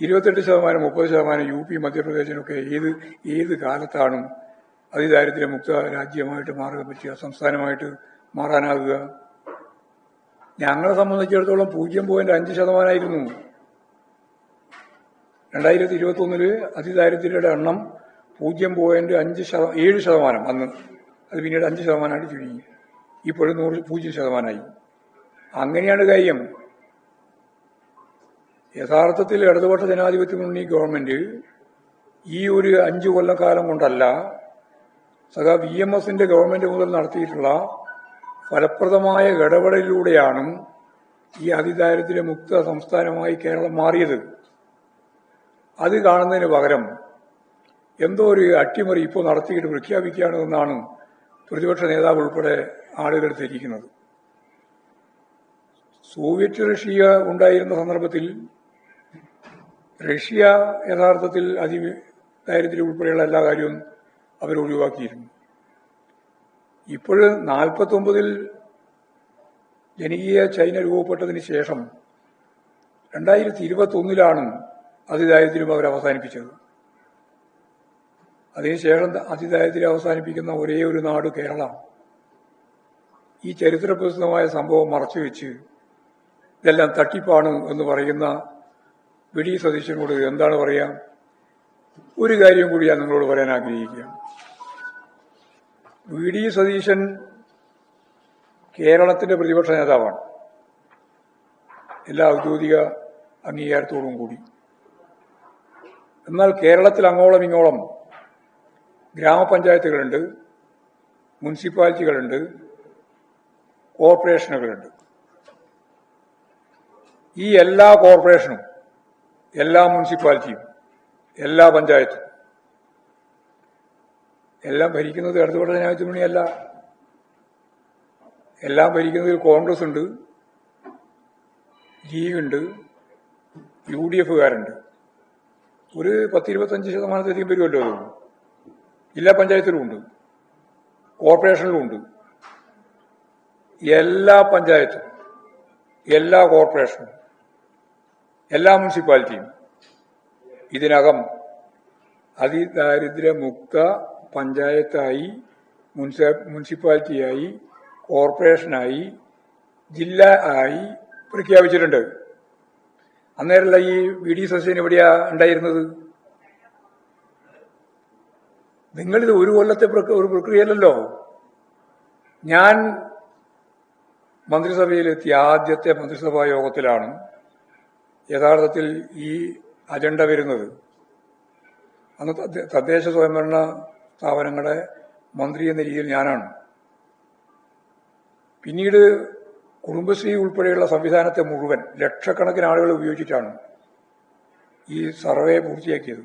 ഇരുപത്തെട്ട് ശതമാനം മുപ്പത് ശതമാനം യു പി മധ്യപ്രദേശിനൊക്കെ ഏത് ഏത് കാലത്താണ് അതിദാരിദ്ര്യ മുക്ത രാജ്യമായിട്ട് മാറുക പറ്റുക സംസ്ഥാനമായിട്ട് മാറാനാകുക. ഞങ്ങളെ സംബന്ധിച്ചിടത്തോളം പൂജ്യം പോയിന്റ് അഞ്ച് ശതമാനമായിരുന്നു രണ്ടായിരത്തി ഇരുപത്തി ഒന്നിൽ അതിദാരിദ്ര്യയുടെ എണ്ണം പൂജ്യം പോയിന്റ് അഞ്ച് ശത ഏഴ് ശതമാനം അന്ന്. അത് പിന്നീട് അഞ്ച് ശതമാനമായിട്ട് ചുരുങ്ങി. ഇപ്പോഴും നൂറ് പൂജ്യം ശതമാനമായി. അങ്ങനെയാണ് കാര്യം. യഥാർത്ഥത്തിൽ ഇടതുപക്ഷ ജനാധിപത്യ മുന്നണി ഗവൺമെന്റ് ഈ ഒരു അഞ്ചു കൊല്ലക്കാലം കൊണ്ടല്ല സഖാ വി എം എസിന്റെ ഗവൺമെന്റ് മുതൽ നടത്തിയിട്ടുള്ള ഫലപ്രദമായ ഇടപെടലിലൂടെയാണ് ഈ അതിദാരിദ്ര്യ മുക്ത സംസ്ഥാനമായി കേരളം മാറിയത്. അത് കാണുന്നതിന് പകരം എന്തോ ഒരു അട്ടിമറി ഇപ്പോൾ നടത്തിയിട്ട് പ്രഖ്യാപിക്കുകയാണ് എന്നാണ് പ്രതിപക്ഷ നേതാവ് ഉൾപ്പെടെ ആളുകൾ ധരിക്കുന്നത് സോവിയറ്റ് റഷ്യ ഉണ്ടായിരുന്ന സന്ദർഭത്തിൽ റഷ്യ യഥാർത്ഥത്തിൽ അതി ദാരിദ്ര്യം ഉൾപ്പെടെയുള്ള എല്ലാ കാര്യവും അവർ ഒഴിവാക്കിയിരുന്നു. ഇപ്പോൾ നാൽപ്പത്തൊമ്പതിൽ ജനകീയ ചൈന രൂപപ്പെട്ടതിന് ശേഷം രണ്ടായിരത്തി ഇരുപത്തി ഒന്നിലാണ് അതിദാരിദ്ര്യം അവർ അവസാനിപ്പിച്ചത്. അതിനുശേഷം അതിദാരിദ്ര്യം അവസാനിപ്പിക്കുന്ന ഒരേ ഒരു നാട് കേരള. ഈ ചരിത്രപ്രസിദ്ധമായ സംഭവം മറച്ചുവെച്ച് ഇതെല്ലാം തട്ടിപ്പാണ് എന്ന് പറയുന്ന വി ഡി സതീശനോട് എന്താണ് പറയാ? ഒരു കാര്യം കൂടി ഞാൻ നിങ്ങളോട് പറയാൻ ആഗ്രഹിക്കുക. വി ഡി സതീശൻ കേരളത്തിന്റെ പ്രതിപക്ഷ നേതാവാണ്. എല്ലാ ഔദ്യോഗിക അംഗീകാരത്തോടും കൂടി. എന്നാൽ കേരളത്തിൽ അങ്ങോളം ഇങ്ങോളം ഗ്രാമപഞ്ചായത്തുകളുണ്ട് മുനിസിപ്പാലിറ്റികളുണ്ട് കോർപ്പറേഷനുകളുണ്ട്. ഈ എല്ലാ കോർപ്പറേഷനും എല്ലാ മുനിസിപ്പാലിറ്റിയും എല്ലാ പഞ്ചായത്തും. എല്ലാം ഭരിക്കുന്നത് ഇടതുപട ജനാധിപത്യ മുന്നണിയല്ല എല്ലാം ഭരിക്കുന്നതിൽ കോൺഗ്രസ് ഉണ്ട് ലീഗുണ്ട് യു ഡി എഫുകാരുണ്ട് ഒരു പത്തിരുപത്തഞ്ച് ശതമാനത്തിലധികം വരുമല്ലോ അത് ജില്ലാ പഞ്ചായത്തിലും ഉണ്ട് കോർപ്പറേഷനിലും ഉണ്ട്. എല്ലാ പഞ്ചായത്തും എല്ലാ കോർപ്പറേഷനും എല്ലാ മുനിസിപ്പാലിറ്റിയും. ഇതിനകം അതിദാരിദ്ര്യമുക്ത പഞ്ചായത്തായി മുനിസിപ്പാലിറ്റിയായി കോർപ്പറേഷനായി ജില്ല ആയി പ്രഖ്യാപിച്ചിട്ടുണ്ട്. അന്നേരമല്ല ഈ വി ഡി സസ്യൻ എവിടെയാ ഉണ്ടായിരുന്നത്? നിങ്ങളിത് ഒരു കൊല്ലത്തെ ഒരു പ്രക്രിയയല്ലല്ലോ. ഞാൻ മന്ത്രിസഭയിലെത്തിയ ആദ്യത്തെ മന്ത്രിസഭാ യോഗത്തിലാണ് യഥാർത്ഥത്തിൽ ഈ അജണ്ട വരുന്നത്. അന്ന് തദ്ദേ- തദ്ദേശ സ്വയംഭരണ സ്ഥാപനങ്ങളുടെ മന്ത്രി എന്ന രീതിയിൽ ഞാനാണ്. പിന്നീട് കുടുംബശ്രീ ഉൾപ്പെടെയുള്ള സംവിധാനത്തെ മുഴുവൻ ലക്ഷക്കണക്കിന് ആളുകൾ ഉപയോഗിച്ചിട്ടാണ് ഈ സർവേ പൂർത്തിയാക്കിയത്.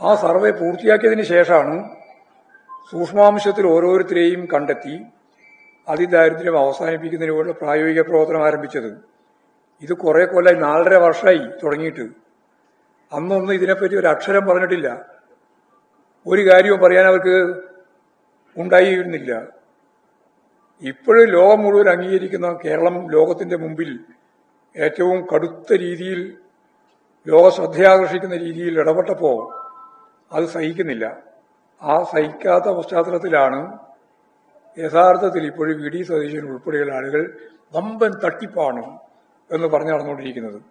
ആ സർവേ പൂർത്തിയാക്കിയതിന് ശേഷമാണ് സൂക്ഷ്മാംശത്തിൽ ഓരോരുത്തരെയും കണ്ടെത്തി അതിദാരിദ്ര്യം അവസാനിപ്പിക്കുന്നതിനുള്ള പ്രായോഗിക പ്രവർത്തനം ആരംഭിച്ചത്. ഇത് കുറെ കൊല്ലമായി നാലര വർഷമായി തുടങ്ങിയിട്ട്. അന്നൊന്നും ഇതിനെപ്പറ്റി ഒരു അക്ഷരം പറഞ്ഞിട്ടില്ല. ഒരു കാര്യവും പറയാൻ അവർക്ക് ഉണ്ടായിരുന്നില്ല. ഇപ്പോഴും ലോകം മുഴുവൻ അംഗീകരിക്കുന്ന കേരളം ലോകത്തിന്റെ മുമ്പിൽ ഏറ്റവും കടുത്ത രീതിയിൽ ലോക ശ്രദ്ധയാകർഷിക്കുന്ന രീതിയിൽ ഇടപെട്ടപ്പോൾ അത് സഹിക്കുന്നില്ല. ആ സഹിക്കാത്ത പശ്ചാത്തലത്തിലാണ് യഥാർത്ഥത്തിൽ ഇപ്പോഴും വി. ഡി. സതീശൻ ഉൾപ്പെടെയുള്ള ആളുകൾ വമ്പൻ തട്ടിപ്പാണ് എന്ന് പറഞ്ഞു നടന്നുകൊണ്ടിരിക്കുന്നത്.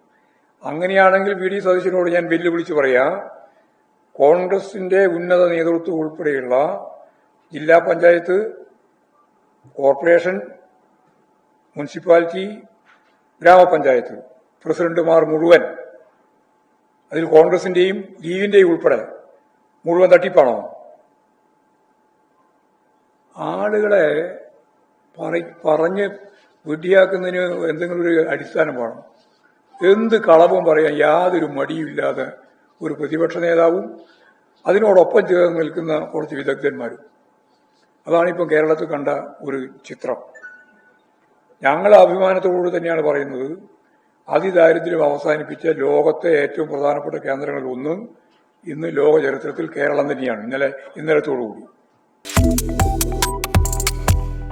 അങ്ങനെയാണെങ്കിൽ വി. ഡി. സതീശനോട് ഞാൻ വെല്ലുവിളിച്ച് പറയാ കോൺഗ്രസിന്റെ ഉന്നത നേതൃത്വം ഉൾപ്പെടെയുള്ള ജില്ലാ പഞ്ചായത്ത് കോർപ്പറേഷൻ മുനിസിപ്പാലിറ്റി ഗ്രാമപഞ്ചായത്ത് പ്രസിഡന്റുമാർ മുഴുവൻ അതിൽ കോൺഗ്രസിന്റെയും ലീഗിന്റെയും ഉൾപ്പെടെ മുഴുവൻ തട്ടിപ്പാണോ? ആളുകളെ പറ- പറഞ്ഞ് വിഡ്ഢിയാക്കുന്നതിന് എന്തെങ്കിലും ഒരു അടിസ്ഥാനം വേണം. എന്ത് കളവും പറയാൻ യാതൊരു മടിയുമില്ലാതെ ഒരു പ്രതിപക്ഷ നേതാവും അതിനോടൊപ്പം ചേർന്ന് നിൽക്കുന്ന കുറച്ച് വിദഗ്ധന്മാരും. അതാണിപ്പം കേരളത്തിൽ കണ്ട ഒരു ചിത്രം. ഞങ്ങൾ അഭിമാനത്തോടു തന്നെയാണ് പറയുന്നത് അതിദാരിദ്ര്യം അവസാനിപ്പിച്ച ലോകത്തെ ഏറ്റവും പ്രധാനപ്പെട്ട കേന്ദ്രങ്ങളിൽ ഒന്ന് ഇന്ന് ലോക ചരിത്രത്തിൽ കേരളം തന്നെയാണ്. ഇന്നലെ ഇന്നലത്തോടുകൂടി.